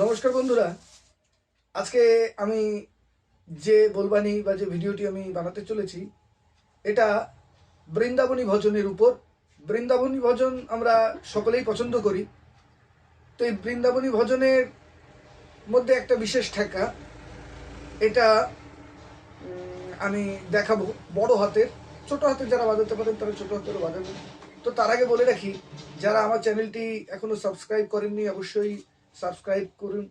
নমস্কার বন্ধুরা। আজকে আমি যে বলবানি বা যে ভিডিওটি আমি বানাতে চলেছি, এটা বৃন্দাবনী ভজনের উপর। বৃন্দাবনী ভজন আমরা সকলেই পছন্দ করি। তো এই বৃন্দাবনী ভজনের মধ্যে একটা বিশেষ ঠেকা, এটা আমি দেখাবো বড় হাতের। ছোট হাতের যারা বাজাতে পারেন, তারা ছোট হাতেরও বাজাবেন। তো তার আগে বলে রাখি, যারা আমার চ্যানেলটি এখনও সাবস্ক্রাইব করেননি, অবশ্যই সাবস্ক্রাইব করুন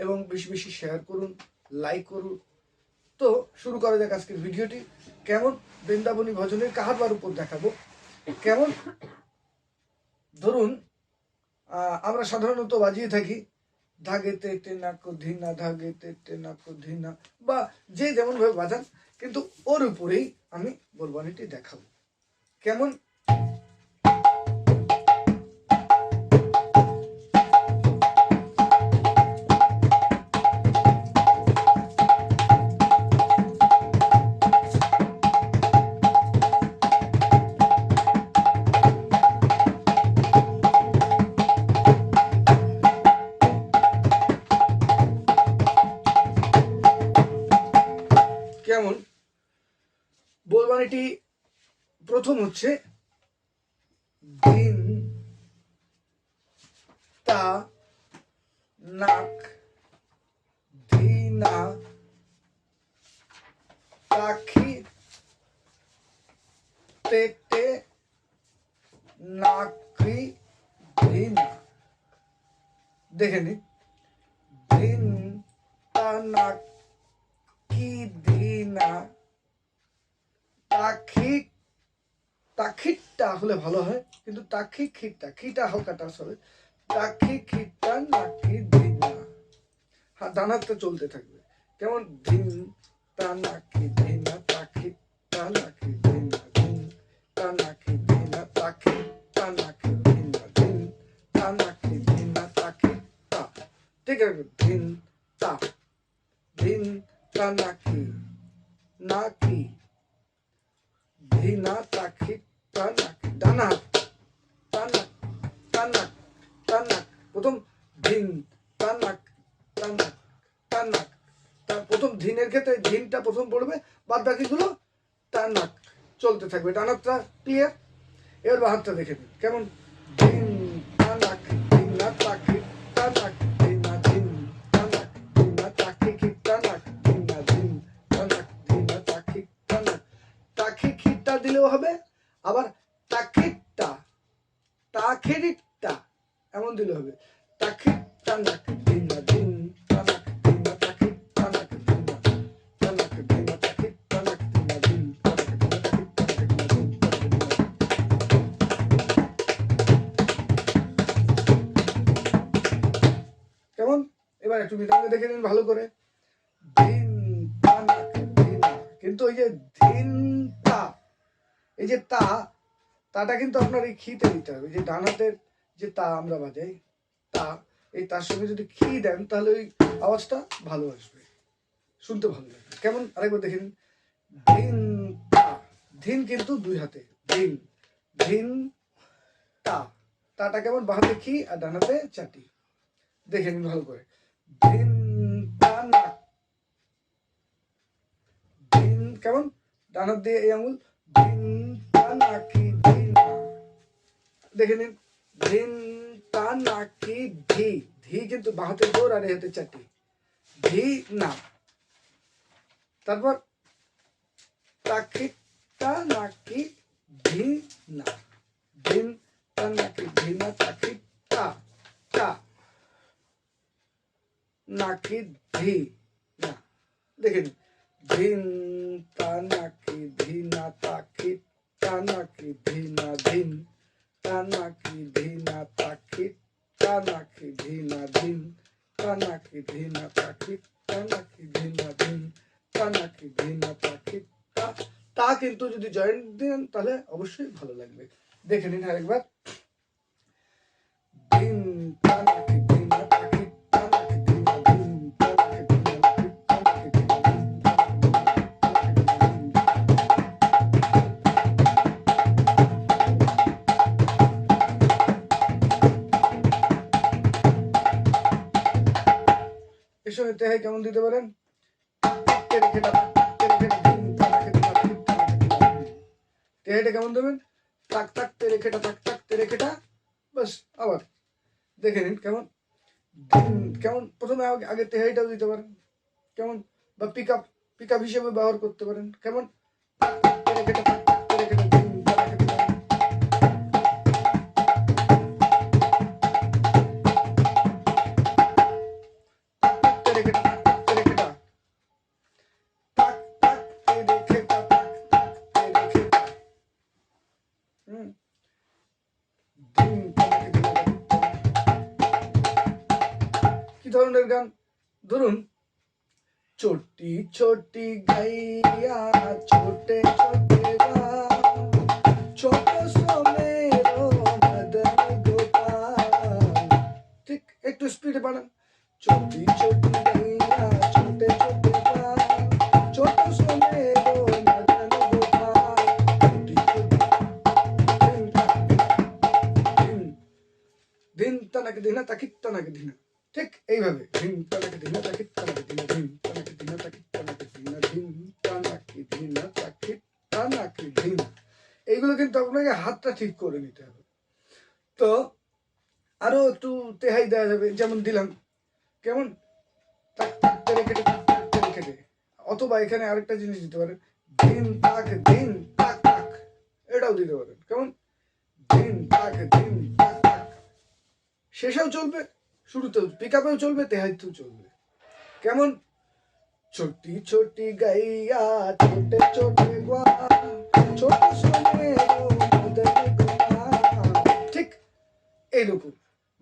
এবং বেশি বেশি শেয়ার করুন লাইক করুন। তো শুরু করা যাক আজকের ভিডিওটি। কেমন বৃন্দাবনী ভজনের কাহারবার উপর দেখাবো? কেমন? ধরুন আমরা সাধারণত বাজিয়ে থাকি, ধাগে তেটে নাক ধিনা ধাগে তেটে নাক ধিনা বা যে যেমন ভাবে বাজান, কিন্তু ওর উপরেই আমি বলবানিটি দেখাবো। কেমন? প্রথম হচ্ছে দিন, তা, নাক, ধিনা, পাখি তেটে নাকরি ধিনা দেখে নি। দিন তা, নাক, কি দিনা তাখিক তাখিকটা হলে ভালো হয়, কিন্তু তাখি খিটটা খিটা হালকাটা হবে। তাখি খিটটা নাকি দিনা হ্যাঁ দানাতে চলতে থাকবে। কেমন? দিন তা নাকি দিনা তাখি তা নাকি দিনা দিন তা নাকি দিনা তাখি তা নাকি দিনা দিন তা নাকি দিনা তাখি তা ঠিক আছে দিন তা দিন তা নাকি নাকি ধিনা তাকি তা নাকি ডানা হাত টানাক টানাক টানাক প্রথম ধিন টানাক টানাক টানাক তার প্রথম ধিনের ক্ষেত্রে ধিনটা প্রথম পড়বে, বাদ বাকিগুলো টানাক চলতে থাকবে টানাকটা ক্লিয়ার এবার বাহারটা দেখে নিন, কেমন? ধিন এমন দিলে হবে। তাকিট টানাক ধিনা ধিন টানাক ধিনা কেমন? এবার একটু মৃদঙ্গ দেখে নিন ভালো করে। ধিনা কিন্তু ওই যে ধিন তা, এই যে তা, তাটা কিন্তু আপনার এই খিতে দিতে হবে। যে ডান হাতের যে তা আমরা বাজাই, তা, এই তার সঙ্গে যদি খি দেন, তাহলে ওই আওয়াজটা ভালো আসবে, শুনতে ভালো লাগবে। কেমন? আরেকবার দেখে নিন ধিন তা, ধিন কিন্তু দুই হাতে, ধিন ধিন তা, তাটা কেমন? বাহাতে খি আর ডান হাতে চাটি। দেখে নিন ভালো করে। ধিন তা ধিন কেমন? ডান হাত দিয়ে এই আঙুল। ধিন তা নাকি ধিনা দেখে নিন। ধিন তা নাকি ধি ধি কিন্তু বাহাতে জোর আর এ হাতে চাটি ধি না তারপর তাকি তা নাকি ধি না ধিন তা নাকি ধি না তাকি তা তা নাকি ধি না দেখে নিন ধিন তা নাকি ধিনা তাকি তা নাকি ধিনা ধিন তা নাকি ধিনা তাকি তা নাকি ধিনা ধিন তা নাকি ধিনা তাকি তা নাকি ধিনা ধিন তা নাকি ধিনা তাকি তা কিন্তু যদি জয়েন্ট দেন তাহলে অবশ্যই ভালো লাগবে। দেখে নিন আরেকবার। সঙ্গে তেহাই কেমন দিতে পারেন। তেহাইটা কেমন দেবেন? তাক তাক তেরে খেটা তাক তাক তেরে খেটা। বাস, আবার দেখে নিন কেমন। কেমন? প্রথমে আগে তেহাইটাও দিতে পারেন। কেমন? বা পিক আপ পিক আপ হিসেবে ব্যবহার করতে পারেন। কেমন? ধরনের গান। ধরুন ছোটি ছোটি গাইয়া, ছোটে ছোটে ছোট ঠিক একটু স্পিডে বানান ছোটি ছোটি গাইয়া, ছোটে ছোটে ছোট সমেরো দিন তানাকে দিনা তাকিত তানাকে দিনা ঠিক এইভাবে ধিম তানাকে দিনা তাকিত তানাকে দিনা ধিম তানাকে দিনা তাকিত তানাকে দিনা ধিম তানাকে দিনা তাকিত তানাকে দিনা এইগুলো কিন্তু আপনাকে হাতটা ঠিক করে নিতে হবে। তো আরও একটু তেহাই দেওয়া যাবে, যেমন দিলাম। কেমন? তাক তাক তেরে কেটে তাক তাক তেরে অথবা এখানে আরেকটা জিনিস দিতে পারেন। দিন তাক দিন তাক তাক। এটাও দিতে পারেন। কেমন? দিন তাক দিন তাক তাক। শেষেও চলবে। শুরুতেও পিক আপেও চলবে, তেহাইতেও চলবে। কেমন? ছোটি ছোটি গাইয়া ছোটে ছোটে ছোট ঠিক এইরকম।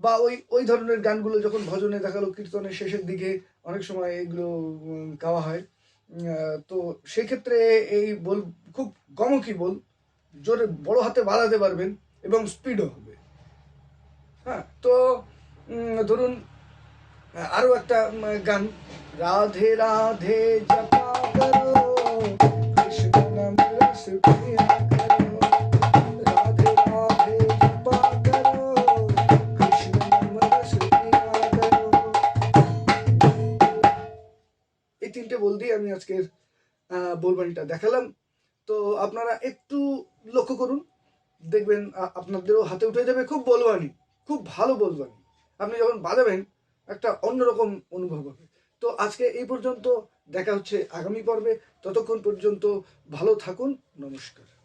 বা ওই ওই ধরনের গানগুলো যখন ভজনে দেখাল কীর্তনের শেষের দিকে, অনেক সময় এগুলো গাওয়া হয়। তো সেক্ষেত্রে এই বল, খুব গমকি বল, জোরে বড় হাতে বাড়াতে পারবেন এবং স্পিডও হবে। হ্যাঁ তো ধরুন আহ, আরও একটা গান। রাধে রাধে জপা কৃষ্ণ নাম রস করো। রাধে রাধে এই তিনটে বল দিয়ে আমি আজকের আহ, দেখালাম। তো আপনারা একটু লক্ষ্য করুন। দেখবেন আপনাদেরও হাতে উঠে যাবে খুব বলবানি খুব ভালো বলবানি আপনি যখন বাজাবেন একটা অন্যরকম অনুভব হবে। তো আজকে এই পর্যন্ত, দেখা হচ্ছে আগামী পর্বে। ততক্ষণ পর্যন্ত ভালো থাকুন, নমস্কার।